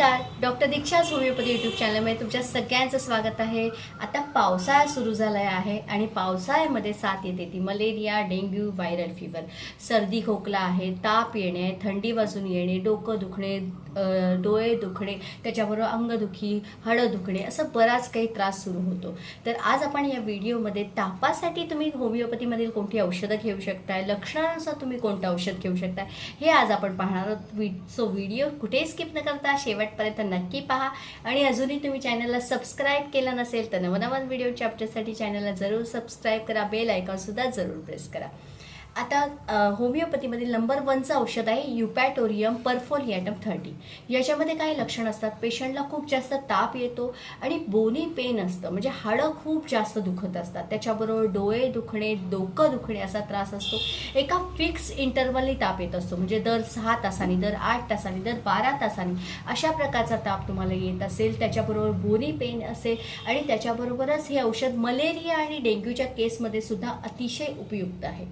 नमस्कार. डॉक्टर दीक्षा homeopathy YouTube चॅनलमध्ये तुमच्या सगळ्यांचं स्वागत आहे. आता पावसाळा सुरू झाला आहे आणि पावसाळ्यामध्ये साथ येते ती मलेरिया डेंग्यू व्हायरल फिवर सर्दी खोकला आहे ताप येणे थंडी वाजून येणे डोकं दुखणे डोळे दुखणे त्याच्याबरोबर अंगदुखी हळद दुखणे असं बराच काही त्रास सुरू होतो. तर आज आपण या व्हिडिओमध्ये तापासाठी तुम्ही होमिओपॅथीमधील कोणती औषधं घेऊ शकताय लक्षणानुसार तुम्ही कोणतं औषध घेऊ शकताय हे आज आपण पाहणार आहोत. सो व्हिडिओ कुठेही स्किप न करता शेवट शेवटपर्यंत नक्की पहा. आणि अजूनही तुम्ही चॅनलला सबस्क्राईब केलं नसेल तर नवनवन व्हिडिओच्या अपडेटसाठी चॅनलला जरूर सबस्क्राईब करा. बेल आयकॉन सुद्धा जरूर प्रेस करा. आता होमिओपॅथीमधील नंबर वनचं औषध आहे युपॅटोरियम परफोलियाटम थर्टी. याच्यामध्ये काय लक्षण असतात? पेशंटला खूप जास्त ताप येतो आणि बोनी पेन असतं. म्हणजे हाडं खूप जास्त दुखत असतात. त्याच्याबरोबर डोळे दुखणे डोकं दुखणे असा त्रास असतो. एका फिक्स इंटरवलनी ताप येत असतो. म्हणजे दर सहा तासांनी दर आठ तासांनी दर बारा तासांनी अशा प्रकारचा ताप तुम्हाला येत असेल. त्याच्याबरोबर बोनी पेन असेल आणि त्याच्याबरोबरच हे औषध मलेरिया आणि डेंग्यूच्या केसमध्ये सुद्धा अतिशय उपयुक्त आहे.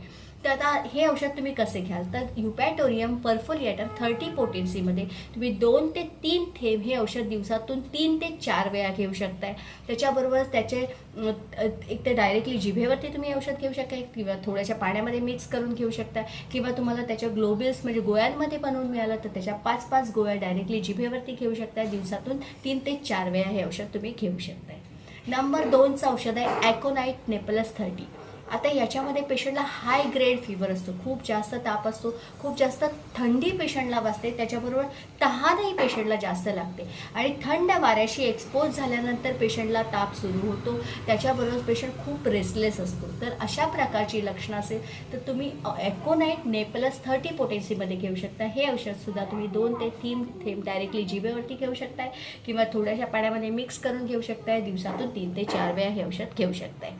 तर आता हे औषध तुम्ही कसे घ्याल? तर युपॅटोरियम पर्फोलिएटर थर्टी पोटेन्सीमध्ये तुम्ही दोन ते तीन थेंब हे औषध दिवसातून तीन ते चार वेळा घेऊ शकताय. त्याच्याबरोबरच त्याचे एक तर डायरेक्टली जिभेवरती तुम्ही औषध घेऊ शकता किंवा थोड्याशा पाण्यामध्ये मिक्स करून घेऊ शकता किंवा तुम्हाला त्याच्या ग्लोबिल्स म्हणजे गोळ्यांमध्ये बनवून मिळालं तर त्याच्या पाच पाच गोळ्या डायरेक्टली जिभेवरती घेऊ शकता दिवसातून तीन ते चार वेळा हे औषध तुम्ही घेऊ शकताय. नंबर दोनचं औषध आहे ॲकोनाईट नेपलस थर्टी. आता याच्यामध्ये पेशंटला हाय ग्रेड फिवर असतो. खूप जास्त ताप असतो. खूप जास्त थंडी पेशंटला बसते त्याच्याबरोबर तहानही पेशंटला जास्त लागते. आणि थंड वाऱ्याशी एक्सपोज झाल्यानंतर पेशंटला ताप सुरू होतो. त्याच्याबरोबर पेशंट खूप रेस्टलेस असतो. तर अशा प्रकारची लक्षणं असेल तर तुम्ही ॲकोनाईट नेपलस थर्टी पोटेन्सीमध्ये घेऊ शकता. हे औषधसुद्धा तुम्ही दोन ते तीन थेंब डायरेक्टली जिभेवरती घेऊ शकताय. किंवा थोड्याशा पाण्यामध्ये मिक्स करून घेऊ शकताय. दिवसातून तीन ते चार वेळा हे औषध घेऊ शकताय.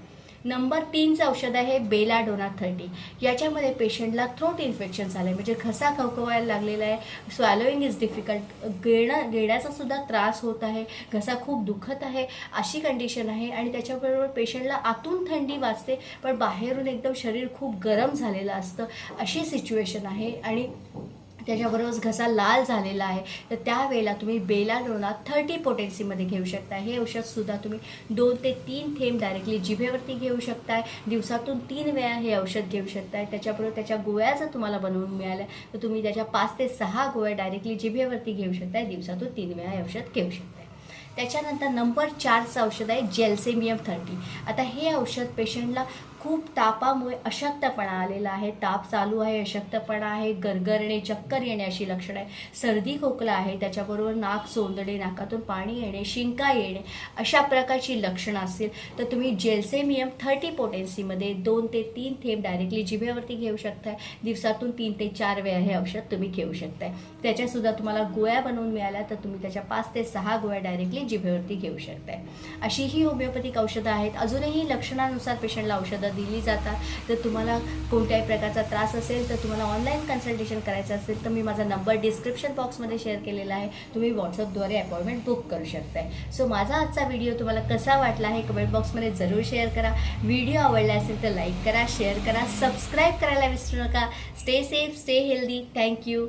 नंबर तीनचं औषध आहे बेलाडोना थर्टी याच्यामध्ये पेशंटला थ्रोट इन्फेक्शन झालं आहे म्हणजे घसा खवखवायला लागलेला आहे. स्वॅलोईंग इज डिफिकल्ट गिळणं गिळण्याचा सुद्धा त्रास होत आहे. घसा खूप दुखत आहे. अशी कंडिशन आहे. आणि त्याच्याबरोबर पेशंटला आतून थंडी वाजते पण बाहेरून एकदम शरीर खूप गरम झालेलं असतं. अशी सिच्युएशन आहे. आणि त्याच्याबरोबर घसा लाल झालेला आहे तर त्यावेळेला तुम्ही बेलाडोना थर्टी पोटेन्सीमध्ये घेऊ शकता हे औषधसुद्धा तुम्ही दोन ते तीन थेंब डायरेक्टली जिभेवरती घेऊ शकताय. दिवसातून तीन वेळा हे औषध घेऊ शकताय. त्याच्याबरोबर त्याच्या गोळ्या जर तुम्हाला बनवून मिळाल्या तर तुम्ही त्याच्या पाच ते सहा गोळ्या डायरेक्टली जिभेवरती घेऊ शकताय. दिवसातून तीन वेळा हे औषध घेऊ शकताय. त्याच्यानंतर नंबर चारचं औषध आहे जेल्सेमियम थर्टी आता हे औषध पेशंटला खूप तापामुळे अशक्तपणा आलेला आहे. ताप चालू आहे अशक्तपणा आहे गरगरणे चक्कर येणे अशी लक्षणं आहे सर्दी खोकला आहे त्याच्याबरोबर नाक सोंदणे नाकातून पाणी येणे शिंका येणे अशा प्रकारची लक्षणं असतील तर तुम्ही जेल्सेमियम थर्टी पोटेन्सीमध्ये दोन ते तीन थेंब डायरेक्टली जिभेवरती घेऊ शकताय. दिवसातून तीन ते चार वेळा हे औषध तुम्ही घेऊ शकताय. त्याच्यासुद्धा तुम्हाला गोळ्या बनवून मिळाल्या तर तुम्ही त्याच्या पाच ते सहा गोळ्या डायरेक्टली जिभेवरती घेऊ शकताय. अशी ही होमिओपॅथिक औषधं आहेत. अजूनही लक्षणानुसार पेशंटला औषधं दिली जातात. तर तुम्हाला कोणत्याही प्रकारचा त्रास असेल तर तुम्हाला ऑनलाईन कन्सल्टेशन करायचं असेल तर मी माझा नंबर डिस्क्रिप्शन बॉक्समध्ये शेअर केलेला आहे. तुम्ही व्हॉट्सअपद्वारे अपॉइंटमेंट बुक करू शकताय. सो माझा आजचा व्हिडिओ तुम्हाला कसा वाटला आहे कमेंट बॉक्समध्ये जरूर शेअर करा. व्हिडिओ आवडला असेल तर लाईक करा शेअर करा सबस्क्राईब करायला विसरू नका. Stay safe stay healthy thank you